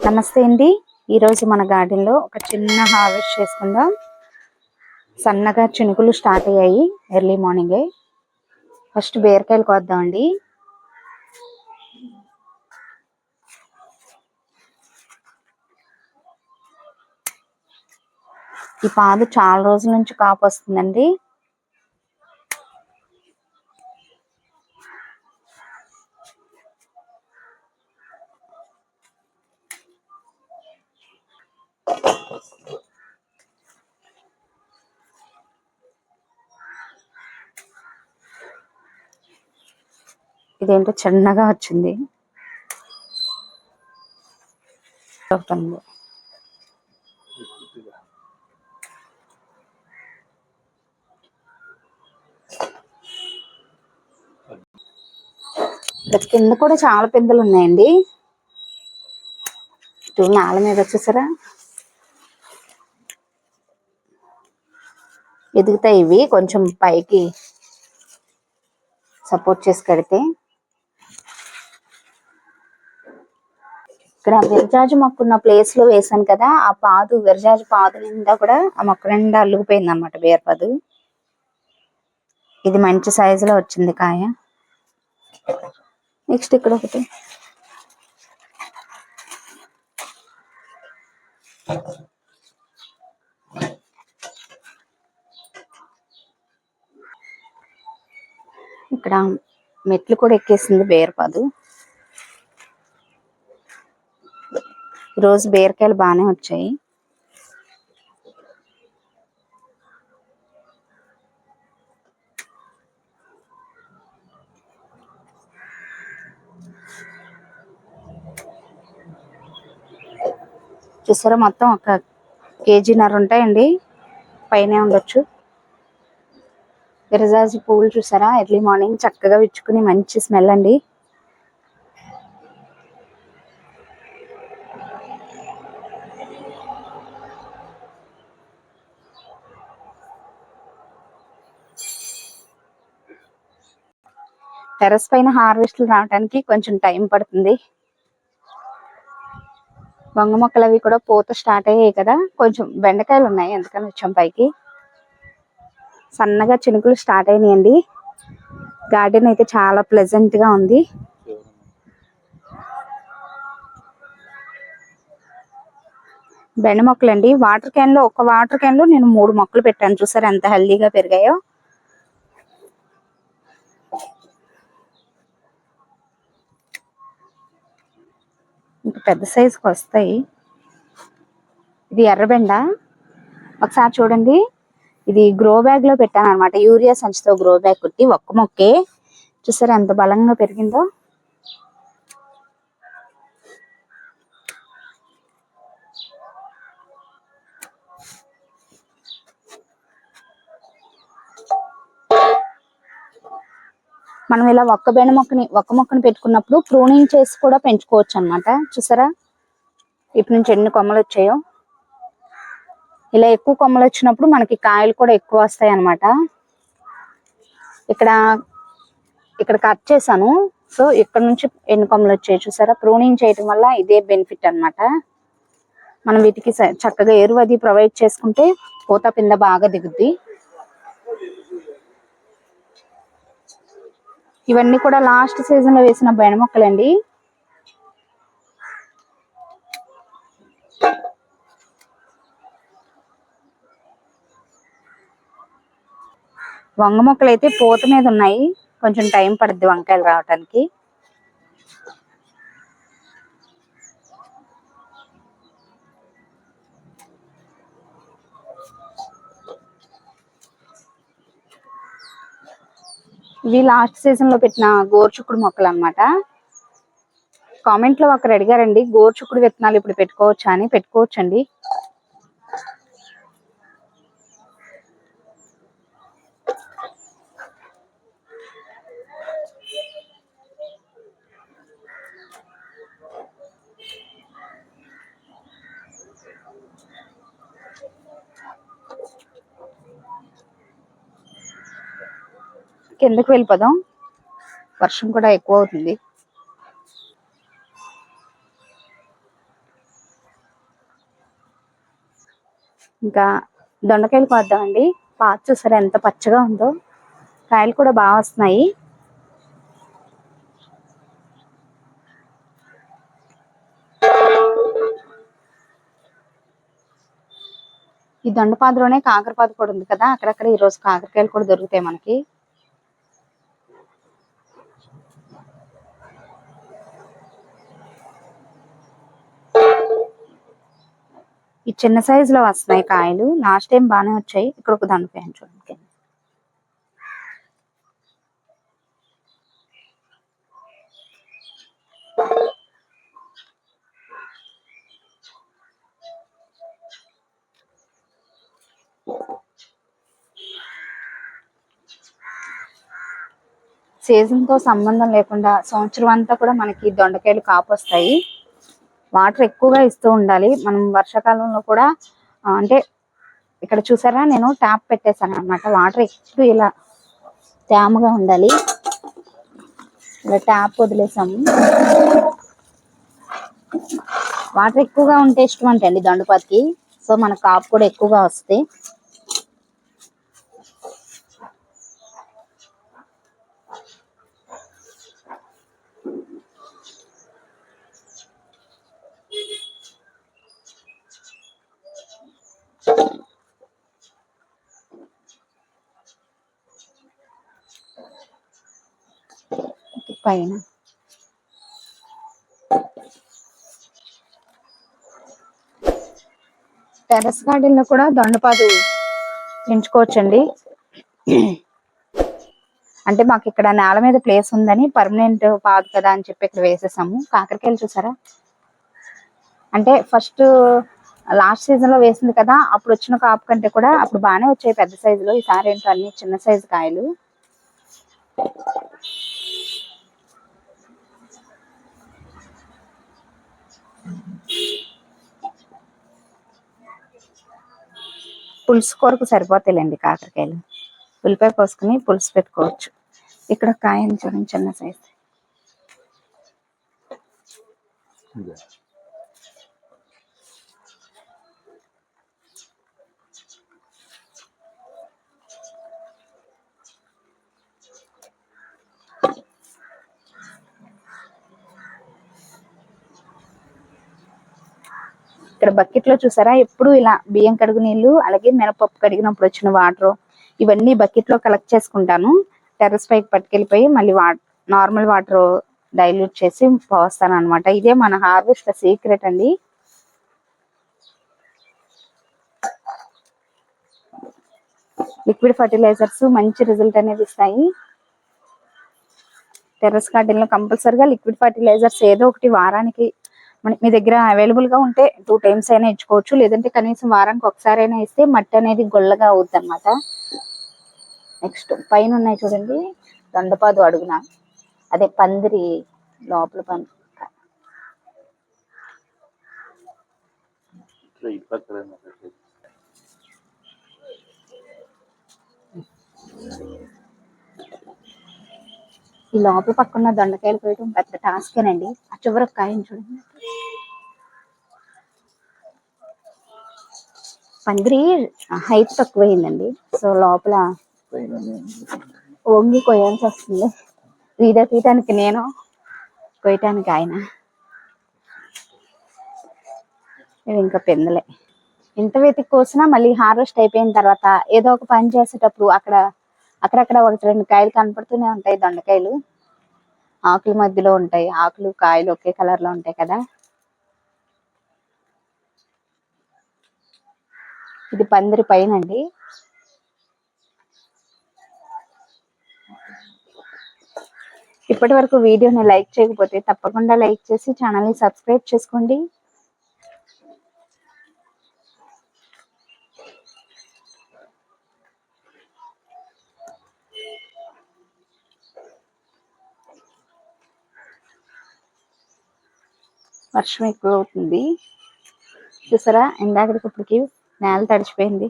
నమస్తే అండి. ఈరోజు మన గార్డెన్లో ఒక చిన్న హార్వెస్ట్ చేసుకుందాం. సన్నగా చినుకులు స్టార్ట్ అయ్యాయి ఎర్లీ మార్నింగే. ఫస్ట్ బీరకాయలు కోద్దామండి ఈ పాదు చాలా రోజుల నుంచి కాపు వస్తుందండి. ఇదేంటో చిన్నగా వచ్చింది. కింద కూడా చాలా పెద్దలు ఉన్నాయండి. నాల మీద వచ్చేసారా? ఎదుగుతాయి ఇవి. కొంచెం పైకి సపోర్ట్ చేసి కడితే. ఇక్కడ విరజాజు మొక్క ఉన్న ప్లేస్లో వేసాను కదా ఆ పాదు విరజాజు పాదు నిండా కూడా ఆ మొక్క నిండా అల్లుకుపోయింది అనమాట బీరపాదు ఇది మంచి సైజు లో వచ్చింది కాయ. నెక్స్ట్ ఇక్కడ ఒకటి. ఇక్కడ మెట్లు కూడా ఎక్కేసింది బీరపాదు. ఈరోజు బీరకాయలు బాగానే వచ్చాయి. చూసారా మొత్తం ఒక కేజీన్నర ఉంటాయండి. పైన ఉండొచ్చు. విరజాజి పువ్వులు చూసారా? ఎర్లీ మార్నింగ్ చక్కగా విచ్చుకుని మంచి స్మెల్ అండి. టెర్రస్ పైన హార్వెస్ట్లు రావడానికి కొంచెం టైం పడుతుంది. వంగ మొక్కలు అవి కూడా పూత స్టార్ట్ అయ్యాయి కదా. కొంచెం బెండకాయలు ఉన్నాయి ఎందుకని వచ్చాం పైకి. సన్నగా చినుకులు స్టార్ట్ అయినాయండి. గార్డెన్ అయితే చాలా ప్లెజెంట్గా ఉంది. బెండ మొక్కలు అండి వాటర్ క్యాన్లో ఒక వాటర్ క్యాన్లో నేను మూడు మొక్కలు పెట్టాను. చూసారు ఎంత హెల్దీగా పెరిగాయో. ఇంకా పెద్ద సైజుకి వస్తాయి. ఇది ఎర్రబెండ ఒకసారి చూడండి. ఇది గ్రో బ్యాగ్లో పెట్టాను అనమాట యూరియా సంచితో గ్రో బ్యాగ్ కుట్టి ఒక్క మొక్కే. చూసారా ఎంత బలంగా పెరిగిందో? మనం ఇలా ఒక్క బెండ మొక్కని ఒక్క మొక్కని పెట్టుకున్నప్పుడు ప్రూనింగ్ చేసి కూడా పెంచుకోవచ్చు అన్నమాట చూసారా? ఇటు నుంచి ఎన్ని కొమ్మలు వచ్చాయో. ఇలా ఎక్కువ కొమ్మలు వచ్చినప్పుడు మనకి కాయలు కూడా ఎక్కువ వస్తాయి అనమాట ఇక్కడ ఇక్కడ కట్ చేశాను. సో ఇక్కడ నుంచి ఎన్ని కొమ్మలు వచ్చాయి చూసారా? ప్రూనింగ్ చేయటం వల్ల ఇదే బెనిఫిట్ అన్నమాట. మనం వీటికి చక్కగా ఎరువు అది ప్రొవైడ్ చేసుకుంటే పూత పింద బాగా దిగుద్ది. ఇవన్నీ కూడా లాస్ట్ సీజన్లో వేసిన బెండ మొక్కలండి వంగ మొక్కలు అయితే పూత మీద ఉన్నాయి. కొంచెం టైం పడుద్ది వంకాయలు రావటానికి. ఇవి లాస్ట్ సీజన్లో పెట్టిన గోరుచుక్కుడు మొక్కలు అన్నమాట కామెంట్లో ఒకరు అడిగారండి గోరుచుక్కుడు విత్తనాలు ఇప్పుడు పెట్టుకోవచ్చా అని. పెట్టుకోవచ్చండి. కిందకి వెళ్ళిపోదాం. వర్షం కూడా ఎక్కువ అవుతుంది ఇంకా దొండకాయలు కోద్దామండి. పాత చూసారా ఎంత పచ్చగా ఉందో. కాయలు కూడా బాగా వస్తున్నాయి. ఈ దొండపాదులోనే కాకరపాదు కూడా ఉంది కదా. అక్కడక్కడ ఈరోజు కాకరకాయలు కూడా దొరుకుతాయి మనకి. ఈ చిన్న సైజు లో వస్తున్నాయి కాయలు. లాస్ట్ టైం బాగానే వచ్చాయి. ఇక్కడ ఒక దొండకాయ చూడండి సీజన్తో సంబంధం లేకుండా సంవత్సరం అంతా కూడా మనకి దొండకాయలు కాపు వస్తాయి వాటర్ ఎక్కువగా ఇస్తూ ఉండాలి. మనం వర్షాకాలంలో కూడా అంటే ఇక్కడ చూసారా నేను ట్యాప్ పెట్టేశాను అన్నమాట. వాటర్ ఎక్కువ ఇలా తేమగా ఉండాలి. ఇలా ట్యాప్ వదిలేసాము. వాటర్ ఎక్కువగా ఉంటే ఇష్టం అంటే అండి దండుపాతికి. సో మన కాపు కూడా ఎక్కువగా వస్తాయి పైన. టెర్రస్ గార్డెన్లో కూడా దొండపాదు పెంచుకోవచ్చండి. అంటే మాకు ఇక్కడ నేల మీద ప్లేస్ ఉందని పర్మనెంట్ పాదు కదా అని చెప్పి ఇక్కడ వేసేసాము. కాకరకాయలు చూసారా? అంటే ఫస్ట్ లాస్ట్ సీజన్లో వేసింది కదా అప్పుడు వచ్చిన కాపు కంటే కూడా అప్పుడు బాగానే వచ్చాయి పెద్ద సైజులో. ఈసారి ఏంటో అన్ని చిన్న సైజు కాయలు. పులుసు కొరకు సరిపోతాయిలేండి కాకరకాయలు. ఉల్లిపాయ పోసుకుని పులుసు పెట్టుకోవచ్చు. ఇక్కడ కాయని చూడండి చిన్న సైజు ఇక్కడ బకెట్లో చూసారా? ఎప్పుడు ఇలా బియ్యం కడుగు నీళ్ళు అలాగే మినపప్పు కడిగినప్పుడు వచ్చిన వాటర్ ఇవన్నీ బకెట్లో కలెక్ట్ చేసుకుంటాను. టెర్రస్ పైకి పట్టుకెళ్ళిపోయి మళ్ళీ వాటర్ నార్మల్ వాటర్ డైల్యూట్ చేసి పోస్తాను అనమాట ఇదే మన హార్వెస్ట్ సీక్రెట్ అండి. లిక్విడ్ ఫర్టిలైజర్స్ మంచి రిజల్ట్ అనేది ఇస్తాయి. టెర్రస్ గార్డెన్లో కంపల్సరిగా లిక్విడ్ ఫర్టిలైజర్స్ ఏదో ఒకటి వారానికి మన మీ దగ్గర అవైలబుల్గా ఉంటే టూ టైమ్స్ అయినా ఇచ్చుకోవచ్చు. లేదంటే కనీసం వారానికి ఒకసారి అయినా ఇస్తే మట్టి అనేది గొల్లగా అవుద్ది అనమాట నెక్స్ట్ పైన ఉన్నాయి చూడండి. దొండపాదు అడుగున. అదే పందిరి లోపల పం Thank you. ఈ లోపల పక్కన దొండకాయలు కోయటం పెద్ద టాస్కేనండి ఆ చివర కాయని చూడండి. పందిరి హైట్ తక్కువైందండి. సో లోపల వంగి కొయ్యాల్సి వస్తుంది. వీడియో తీయటానికి నేను కొయ్యటానికి ఆయన. ఇవి ఇంకా పెందలే. ఇంత వెతికి కోసినా మళ్ళీ హార్వెస్ట్ అయిపోయిన తర్వాత ఏదో ఒక పని చేసేటప్పుడు అక్కడ అక్కడక్కడ ఒకటి రెండు కాయలు కనపడుతూనే ఉంటాయి దొండకాయలు. ఆకుల మధ్యలో ఉంటాయి. ఆకులు కాయలు ఒకే కలర్లో ఉంటాయి కదా. ఇది పందిరి పైన అండి ఇప్పటి వరకు వీడియోని లైక్ చేయకపోతే తప్పకుండా లైక్ చేసి ఛానల్ని సబ్స్క్రైబ్ చేసుకోండి. వర్షం ఎక్కువ అవుతుంది. చూసారా? ఇందాకటికి ఇప్పటికి నేల తడిచిపోయింది.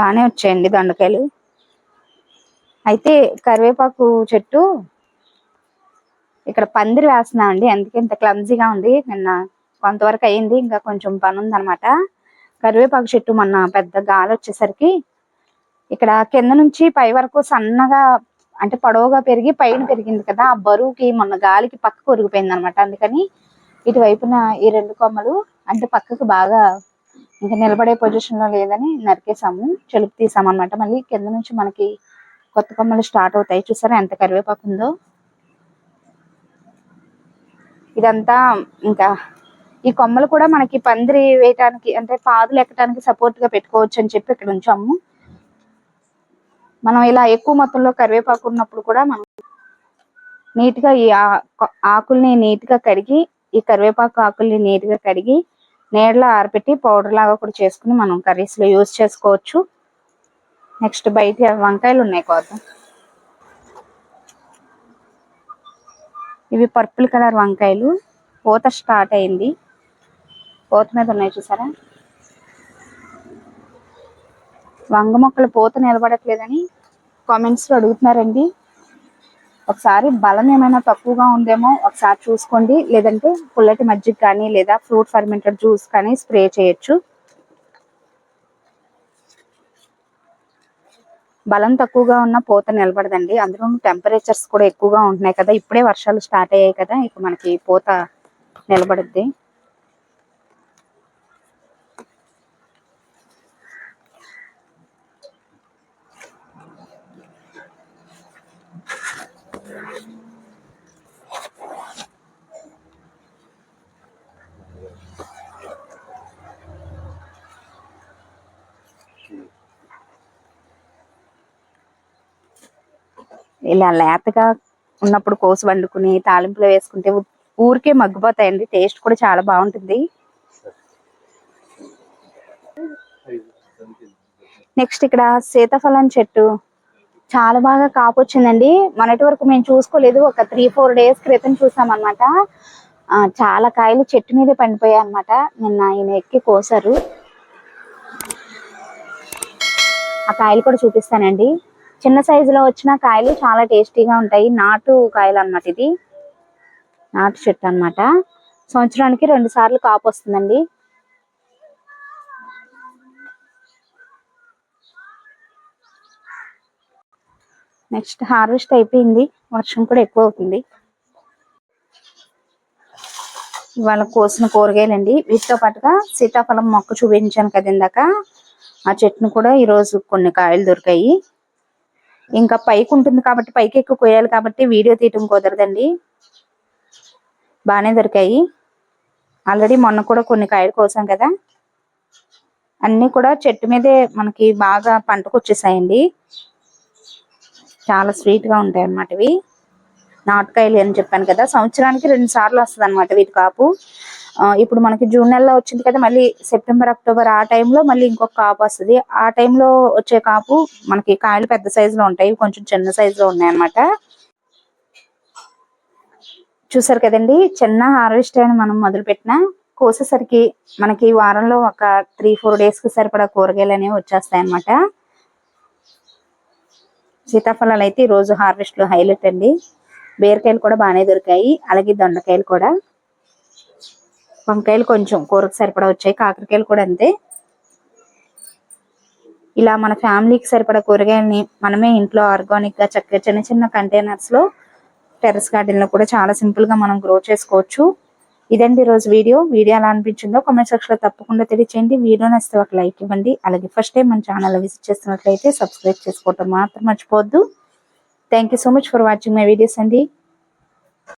బాగానే వచ్చాయండి దొండకాయలు. అయితే కరివేపాకు చెట్టు ఇక్కడ పందిరి వేస్తున్నామండి. అందుకే ఇంత క్లమ్జీగా ఉంది. నిన్న కొంతవరకు అయింది ఇంకా కొంచెం పని ఉందన్నమాట కరివేపాకు చెట్టు మొన్న పెద్ద గాలి వచ్చేసరికి ఇక్కడ కింద నుంచి పై వరకు సన్నగా అంటే పొడవుగా పెరిగి పైన పెరిగింది కదా. ఆ బరువుకి మొన్న గాలికి పక్కకు ఒరిగిపోయింది అనమాట అందుకని ఇటువైపున ఈ రెండు కొమ్మలు అంటే పక్కకు బాగా ఇంకా నిలబడే పొజిషన్లో లేదని నరికేసాము చెలుపు తీసాము అనమాట మళ్ళీ కింద నుంచి మనకి కొత్త కొమ్మలు స్టార్ట్ అవుతాయి. చూసారా ఎంత కరివేపాకు ఉందో? ఇదంతా ఇంకా ఈ కొమ్మలు కూడా మనకి పందిరి వేయటానికి అంటే పాదులు ఎక్కడానికి సపోర్ట్గా పెట్టుకోవచ్చు అని చెప్పి ఇక్కడ ఉంచాము. మనం ఇలా ఎక్కువ మొత్తంలో కరివేపాకు ఉన్నప్పుడు కూడా మనం నీట్గా ఈ ఆకుల్ని నీట్గా కడిగి ఈ కరివేపాకు ఆకుల్ని నీట్గా కడిగి నీడలో ఆరబెట్టి పౌడర్ లాగా కూడా చేసుకుని మనం కర్రీస్లో యూజ్ చేసుకోవచ్చు. నెక్స్ట్ బయట వంకాయలు ఉన్నాయి కోద్దాం ఇవి పర్పుల్ కలర్ వంకాయలు. పూత స్టార్ట్ అయింది. పూత మీద ఉన్నాయి చూసారా? వంగ మొక్కలు పూత నిలబడట్లేదని కామెంట్స్లో అడుగుతున్నారండి. ఒకసారి బలం ఏమైనా తక్కువగా ఉందేమో ఒకసారి చూసుకోండి. లేదంటే పుల్లటి మజ్జిగ కానీ లేదా ఫ్రూట్ ఫర్మెంటెడ్ జ్యూస్ కానీ స్ప్రే చేయొచ్చు. బలం తక్కువగా ఉన్న పూత నిలబడదండి. అందులో టెంపరేచర్స్ కూడా ఎక్కువగా ఉంటున్నాయి కదా. ఇప్పుడే వర్షాలు స్టార్ట్ అయ్యాయి కదా. ఇక మనకి పూత నిలబడుద్ది. ఇలా లేతగా ఉన్నప్పుడు కోసి వండుకుని తాలింపులో వేసుకుంటే ఊరికే మగ్గిపోతాయండి. టేస్ట్ కూడా చాలా బాగుంటుంది. నెక్స్ట్ ఇక్కడ సీతాఫలం చెట్టు. చాలా బాగా కాపు వచ్చిందండి. మొన్నటి వరకు మేము చూసుకోలేదు. ఒక త్రీ ఫోర్ డేస్ క్రితం చూసామన్నమాట. చాలా కాయలు చెట్టు మీదే పండిపోయాయి అనమాట నిన్న ఆయన ఎక్కి కోసారు. ఆ కాయలు కూడా చూపిస్తానండి. చిన్న సైజులో వచ్చిన కాయలు చాలా టేస్టీగా ఉంటాయి. నాటు కాయలు అన్నమాట ఇది. నాటు చెట్టు అన్నమాట. సంవత్సరానికి రెండు సార్లు కాపు వస్తుందండి. నెక్స్ట్ హార్వెస్ట్ అయిపోయింది. వర్షం కూడా ఎక్కువ అవుతుంది. ఇవాళ కోసిన కూరగాయలండి. వీటితో పాటుగా సీతాఫలం మొక్క చూపించాను కదా ఇందాక. ఆ చెట్టును కూడా ఈరోజు కొన్ని కాయలు దొరికాయి. ఇంకా పైకి ఉంటుంది కాబట్టి పైకి ఎక్కువ కోయాలి కాబట్టి వీడియో తీయటం కుదరదండి. బాగానే దొరికాయి. ఆల్రెడీ మొన్న కూడా కొన్ని కాయలు కోసాం కదా. అన్ని కూడా చెట్టు మీదే మనకి బాగా పంటకు వచ్చేసాయండి. చాలా స్వీట్గా ఉంటాయి అన్నమాట ఇవి. నాటుకాయలు అని చెప్పాను కదా. సంవత్సరానికి రెండు సార్లు వస్తుంది అనమాట వీటి కాపు. ఇప్పుడు మనకి జూన్ నెలలో వచ్చింది కదా మళ్ళీ సెప్టెంబర్ అక్టోబర్ ఆ టైంలో మళ్ళీ ఇంకొక కాపు వస్తుంది. ఆ టైంలో వచ్చే కాపు మనకి కాయలు పెద్ద సైజులో ఉంటాయి కొంచెం చిన్న సైజులో ఉన్నాయి అన్నమాట చూసారు కదండి చిన్న హార్వెస్ట్ అని మనం మొదలు పెట్టిన కోసేసరికి మనకి వారంలో ఒక త్రీ ఫోర్ డేస్కి సరిపడా కూరగాయలు అనేవి వచ్చేస్తాయి అన్నమాట సీతాఫలాలు అయితే ఈరోజు రోజు హార్వెస్ట్లో హైలైట్ అండి. బీరకాయలు కూడా బాగానే దొరికాయి అలాగే దొండకాయలు కూడా. వంకాయలు కొంచెం కూరకు సరిపడా వచ్చాయి కాకరకాయలు కూడా అంతే. ఇలా మన ఫ్యామిలీకి సరిపడా కూరగాయలని మనమే ఇంట్లో ఆర్గానిక్గా చక్కగా చిన్న చిన్న కంటైనర్స్లో టెర్రస్ గార్డెన్లో కూడా చాలా సింపుల్గా మనం గ్రో చేసుకోవచ్చు. ఇదండి రోజు వీడియో. వీడియో ఎలా అనిపించిందో కామెంట్ సెక్షన్లో తప్పకుండా తెలియచేయండి. వీడియో నచ్చితే ఒక లైక్ ఇవ్వండి. అలాగే ఫస్ట్ టైం మన ఛానల్ విజిట్ చేస్తున్నట్లయితే సబ్స్క్రైబ్ చేసుకోవటం మాత్రం మర్చిపోవద్దు. Thank you so much for watching my videos అండి.